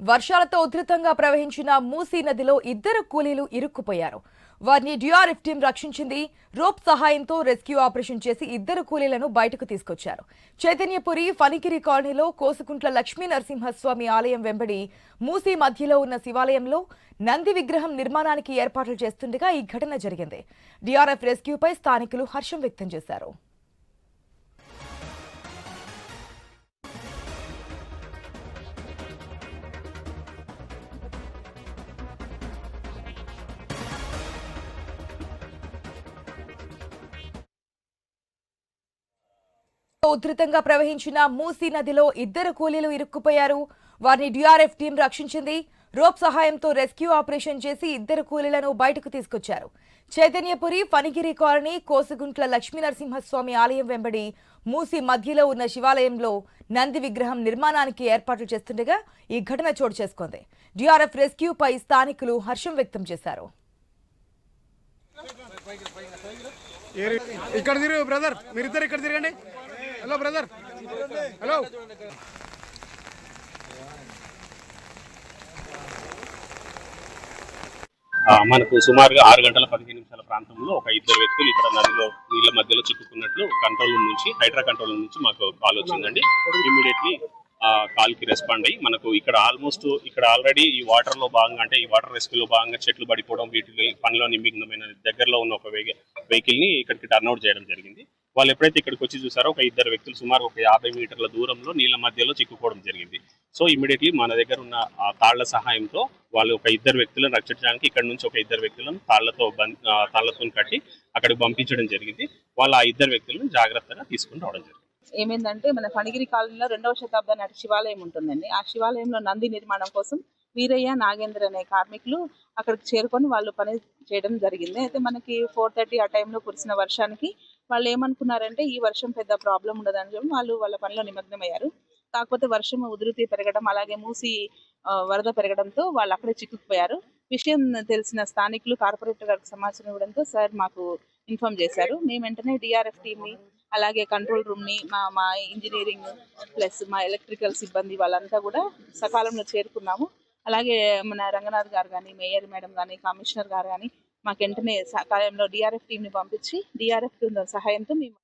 వర్షాలతో ఉధృతంగా ప్రవహించిన మూసీ నదిలో ఇద్దరు కూలీలు ఇరుక్కుపోయారు. వారిని డిఆర్ఎఫ్ టీం రక్షించింది. రోప్ సహాయంతో రెస్క్యూ ఆపరేషన్ చేసి ఇద్దరు కూలీలను బయటకు తీసుకొచ్చారు. చైతన్యపురి ఫణిగిరి కాలనీలో కోసుకుంట్ల లక్ష్మీ నరసింహస్వామి ఆలయం వెంబడి మూసీ మధ్యలో ఉన్న శివాలయంలో నంది విగ్రహం నిర్మాణానికి ఏర్పాట్లు చేస్తుండగా ఈ ఘటన జరిగింది. డిఆర్ఎఫ్ రెస్క్యూపై స్థానికులు హర్షం వ్యక్తం చేశారు. ఉధృతంగా ప్రవహించిన మూసీ నదిలో ఇద్దరు కూలీలు ఇరుక్కుపోయారు. వారిని డిఆర్ఎఫ్ టీం రక్షించింది. రోప్ సహాయంతో రెస్క్యూ ఆపరేషన్ చేసి ఇద్దరు కూలీలను బయటకు తీసుకొచ్చారు. చైతన్యపురి ఫణిగిరి కాలనీ కోసుగుంట్ల లక్ష్మీనరసింహస్వామి ఆలయం వెంబడి మూసి మధ్యలో ఉన్న శివాలయంలో నంది విగ్రహం నిర్మాణానికి ఏర్పాట్లు చేస్తుండగా ఈ ఘటన చోటు చేసుకుంది. డిఆర్ఎఫ్ రెస్క్యూపై స్థానికులు హర్షం వ్యక్తం చేశారు. ఇక్కడ తిరుగు బ్రదర్. మీరిద్దరు ఇక్కడ తిరగండి. హలో బ్రదర్ హలో మనకు సుమారుగా ఆరు గంటల పదిహేను నిమిషాల ప్రాంతంలో ఒక ఇద్దరు వ్యక్తులు ఇక్కడ నదిలో నీళ్ళ మధ్యలో చిక్కుకున్నట్లు కంట్రోల్ రూమ్ నుంచి హైడ్రా కంట్రోల్ రూమ్ నుంచి మాకు కాల్ వచ్చిందండి. ఇమీడియట్లీ కాల్కి రెస్పాండ్ అయ్యి మనకు ఇక్కడ ఆల్మోస్ట్ ఇక్కడ ఆల్రెడీ ఈ వాటర్లో భాగంగా అంటే ఈ వాటర్ రెస్క్యూ లో భాగంగా చెట్లు పడిపోవడం వీటి పనిలో నిమగ్నమైన దగ్గరలో ఉన్న ఒక వెహికల్ని ఇక్కడికి టర్న్అవుట్ చేయడం జరిగింది. వాళ్ళు ఎప్పుడైతే ఇక్కడికి వచ్చి చూసారో ఒక ఇద్దరు వ్యక్తులు సుమారు ఒక యాభై మీటర్ల దూరంలో నీళ్ళ మధ్యలో చిక్కుకోవడం జరిగింది. సో ఇమీడియట్లీ మన దగ్గర ఉన్న ఆ తాళ్ళ సహాయంతో వాళ్ళు ఒక ఇద్దరు వ్యక్తులను రక్షించడానికి ఇక్కడ నుంచి ఒక ఇద్దరు వ్యక్తులను తాళ్ళతో బం- తాళ్ళతో కట్టి అక్కడికి పంపించడం జరిగింది. వాళ్ళు ఆ ఇద్దరు వ్యక్తులను జాగ్రత్తగా తీసుకుని రావడం జరిగింది. ఏమైందంటే మన ఫణిగిరి కాలనీలో రెండవ శతాబ్దం నాటి శివాలయం ఉంటుందండి. ఆ శివాలయంలో నంది నిర్మాణం కోసం వీరయ్య నాగేంద్ర అనే కార్మికులు అక్కడికి చేరుకొని వాళ్ళు పని చేయడం జరిగింది. అయితే మనకి ఫోర్ థర్టీ ఆ టైంలో కురిసిన వర్షానికి వాళ్ళు ఏమనుకున్నారంటే ఈ వర్షం పెద్ద ప్రాబ్లం ఉండదని చెప్పి వాళ్ళు వాళ్ళ పనిలో నిమగ్నమయ్యారు. కాకపోతే వర్షం ఉధృతి పెరగడం అలాగే మూసి వరద పెరగడంతో వాళ్ళు అక్కడే చిక్కుకుపోయారు. విషయం తెలిసిన స్థానికులు కార్పొరేటర్ గారికి సమాచారం ఇవ్వడంతో సార్ మాకు ఇన్ఫార్మ్ చేశారు. మేము వెంటనే డిఆర్ఎఫ్ టీమ్ని అలాగే కంట్రోల్ రూమ్ని మా మా ఇంజనీరింగ్ ప్లస్ మా ఎలక్ట్రికల్ సిబ్బంది వాళ్ళంతా కూడా సకాలంలో చేరుకున్నాము. అలాగే మన రంగనాథ్ గారు కానీ మేయర్ మేడం కానీ కమిషనర్ గారు కానీ మాకు వెంటనే సకాలంలో డిఆర్ఎఫ్ టీమ్ని పంపించి డిఆర్ఎఫ్ సహాయంతో మేము